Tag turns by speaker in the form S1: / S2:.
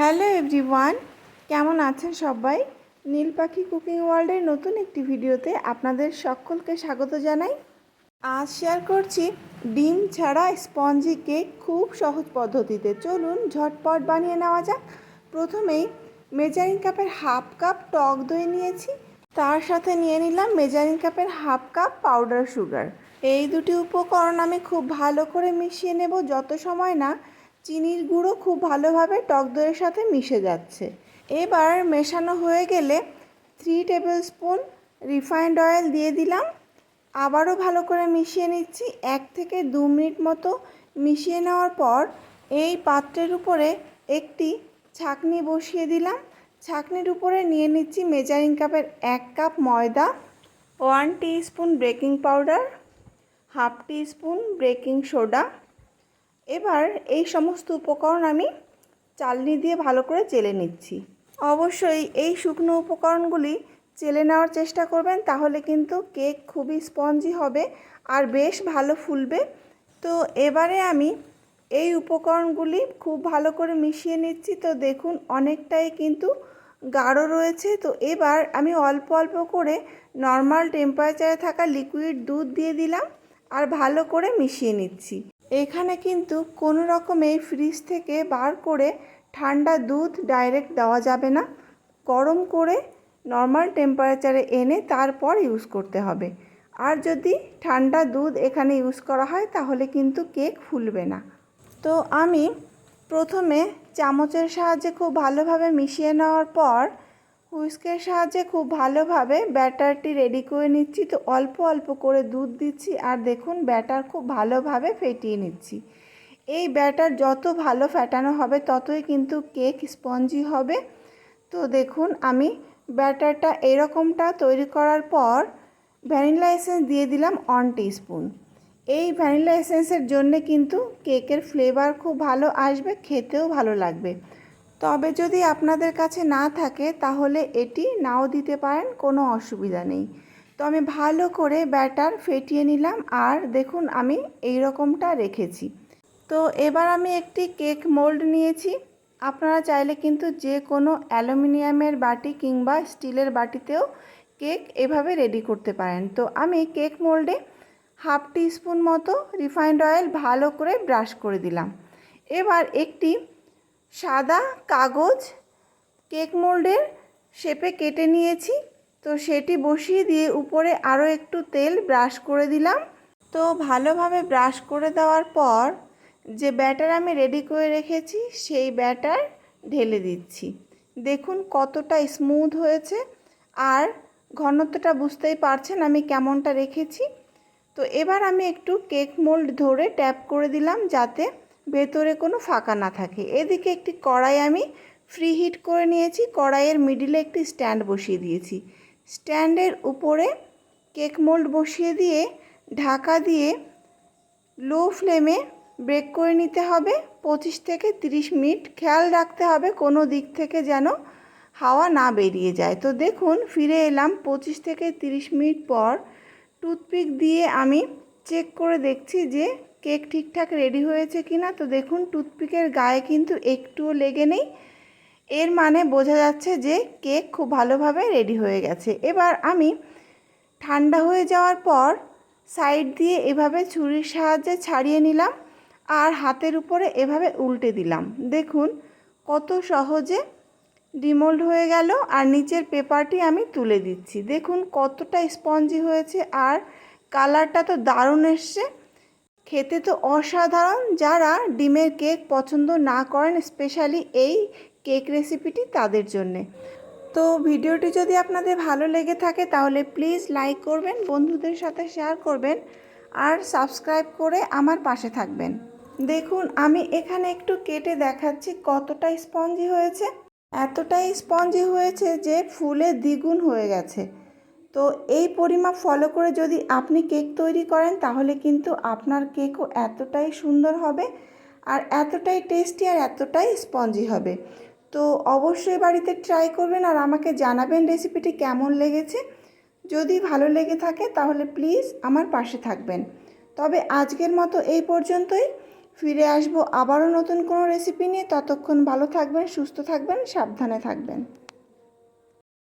S1: Hello everyone, কেমন আছেন সবাই? নীল পাখি কুকিং ওয়ার্ল্ডের নতুন একটি ভিডিওতে আপনাদের সকলকে স্বাগত জানাই। আজ শেয়ার করছি ডিম ছাড়া স্পঞ্জি কেক খুব সহজ পদ্ধতিতে। চলুন ঝটপট বানিয়ে নেওয়া যাক। প্রথমেই মেজারিং কাপের হাফ কাপ টক দই নিয়েছি। তার সাথে নিয়ে নিলাম মেজারিং কাপের হাফ কাপ পাউডার সুগার। এই দুটি উপকরণ আমি খুব ভালো করে মিশিয়ে নেব, যত সময় না চিনির গুঁড়ো খুব ভালোভাবে টক দইয়ের সাথে মিশে যাচ্ছে। এবার মেশানো হয়ে গেলে three tablespoon refined oil দিয়ে দিলাম। আবারও ভালো করে মিশিয়ে নিচ্ছি। এক থেকে দু মিনিট মতো মিশিয়ে নেওয়ার পর এই পাত্রের উপরে একটি ছাকনি বসিয়ে দিলাম। ছাকনির উপরে নিয়ে নিচ্ছি মেজারিং কাপের এক কাপ ময়দা one spoon baking powder half spoon baking soda এবার এই সমস্ত উপকরণ আমি চালনি দিয়ে ভালো করে চেলে নিচ্ছি। অবশ্যই এই শুকনো উপকরণগুলি চেলে নেওয়ার চেষ্টা করবেন, তাহলে কিন্তু কেক খুবই স্পঞ্জি হবে আর বেশ ভালো ফুলবে। তো এবারে আমি এই উপকরণগুলি খুব ভালো করে মিশিয়ে নিচ্ছি। তো দেখুন, অনেকটাই কিন্তু গাঢ় রয়েছে। তো এবার আমি অল্প অল্প করে নর্মাল টেম্পারেচারে থাকা লিকুইড দুধ দিয়ে দিলাম আর ভালো করে মিশিয়ে নিচ্ছি। এখানে কিন্তু কোনো রকমে ফ্রিজ থেকে বার করে ঠান্ডা দুধ ডাইরেক্ট দেওয়া যাবে না। গরম করে নর্মাল টেম্পারেচারে এনে তারপর ইউজ করতে হবে। আর যদি ঠান্ডা দুধ এখানে ইউজ করা হয়, তাহলে কিন্তু কেক ফুলবে না। তো আমি প্রথমে চামচের সাহায্যে খুব ভালোভাবে মিশিয়ে নেওয়ার পর হুইস্কের সাহায্যে খুব ভালোভাবে ব্যাটারটি রেডি করে নিচ্ছি। তো অল্প অল্প করে দুধ দিচ্ছি আর দেখুন ব্যাটার খুব ভালোভাবে ফেটিয়ে নিচ্ছি। এই ব্যাটার যত ভালো ফেটানো হবে ততই কিন্তু কেক স্পঞ্জি হবে। তো দেখুন আমি ব্যাটারটা এরকমটা তৈরি করার পর ভ্যানিলা এসেন্স দিয়ে দিলাম অন স্পুন এই ভ্যানিলা এসেন্সের জন্যে কিন্তু কেকের ফ্লেভার খুব ভালো আসবে, খেতেও ভালো লাগবে। তবে যদি আপনাদের কাছে না থাকে, তাহলে এটি নাও দিতে পারেন, কোনো অসুবিধা নেই। তো আমি ভালো করে ব্যাটার ফেটিয়ে নিলাম, আর দেখুন আমি এই রকমটা রেখেছি। তো এবার আমি একটি কেক মোল্ড নিয়েছি। আপনারা চাইলে কিন্তু যে কোনো অ্যালুমিনিয়ামের বাটি কিংবা স্টিলের বাটিতেও কেক এভাবে রেডি করতে পারেন। তো আমি কেক মোল্ডে হাফ টি স্পুন মতো রিফাইন্ড অয়েল ভালো করে ব্রাশ করে দিলাম। এবার একটি সাদা কাগজ, কেক মোল্ডের শেপে কেটে নিয়েছি। তো সেটি বসিয়ে দিয়ে উপরে আরও একটু তেল ব্রাশ করে দিলাম। তো ভালোভাবে ব্রাশ করে দেওয়ার পর যে ব্যাটার আমি রেডি করে রেখেছি, সেই ব্যাটার ঢেলে দিচ্ছি। দেখুন কতটা স্মুথ হয়েছে। আর ঘনত্বটা বুঝতেই পারছেন আমি কেমনটা রেখেছি। তো এবার আমি একটু কেক মোল্ড ধরে ট্যাপ করে দিলাম যাতে ভেতরে কোনো ফাঁকা না থাকে। এদিকে একটি কড়াই আমি ফ্রি হিট করে নিয়েছি। কড়াইয়ের মিডিলে একটি স্ট্যান্ড বসিয়ে দিয়েছি। স্ট্যান্ডের উপরে কেক মোল্ড বসিয়ে দিয়ে ঢাকা দিয়ে লো ফ্লেমে ব্রেক করে নিতে হবে। পঁচিশ থেকে তিরিশ মিনিট খেয়াল রাখতে হবে কোনো দিক থেকে যেন হাওয়া না বেরিয়ে যায়। তো দেখুন, ফিরে এলাম। পঁচিশ থেকে তিরিশ মিনিট পর টুথপিক দিয়ে আমি চেক করে দেখছি যে কেক ঠিকঠাক রেডি হয়েছে কি না তো দেখুন, টুথপিকের গায়ে কিন্তু একটুও লেগে নেই। এর মানে বোঝা যাচ্ছে যে কেক খুব ভালোভাবে রেডি হয়ে গেছে। এবার আমি ঠান্ডা হয়ে যাওয়ার পর সাইড দিয়ে এভাবে ছুরির সাহায্যে ছাড়িয়ে নিলাম আর হাতের উপরে এভাবে উল্টে দিলাম। দেখুন কত সহজে ডিমোল্ড হয়ে গেল আর নিচের পেপারটি আমি তুলে দিচ্ছি। দেখুন কতটা স্পঞ্জি হয়েছে আর কালারটা তো দারুণ এসছে। খেতে তো অসাধারণ। যারা ডিমের কেক পছন্দ না করেন স্পেশালি এই কেক রেসিপিটি তাদের জন্যে। তো ভিডিওটি যদি আপনাদের ভালো লেগে থাকে, তাহলে প্লিজ লাইক করবেন, বন্ধুদের সাথে শেয়ার করবেন, আর সাবস্ক্রাইব করে আমার পাশে থাকবেন। দেখুন, আমি এখানে একটু কেটে দেখাচ্ছি কতটা স্পঞ্জি হয়েছে। এতটাই স্পঞ্জি হয়েছে যে ফুলে দ্বিগুণ হয়ে গেছে। তো এই পরিমাপ ফলো করে যদি আপনি কেক তৈরি করেন, তাহলে কিন্তু আপনার কেকও এতটাই সুন্দর হবে আর এতটাই টেস্টি আর এতটাই স্পঞ্জি হবে। তো অবশ্যই বাড়িতে ট্রাই করবেন আর আমাকে জানাবেন রেসিপিটি কেমন লেগেছে। যদি ভালো লেগে থাকে, তাহলে প্লিজ আমার পাশে থাকবেন। তবে আজকের মতো এই পর্যন্তই। ফিরে আসব আবারও নতুন কোনো রেসিপি নিয়ে। ততক্ষণ ভালো থাকবেন, সুস্থ থাকবেন, সাবধানে থাকবেন।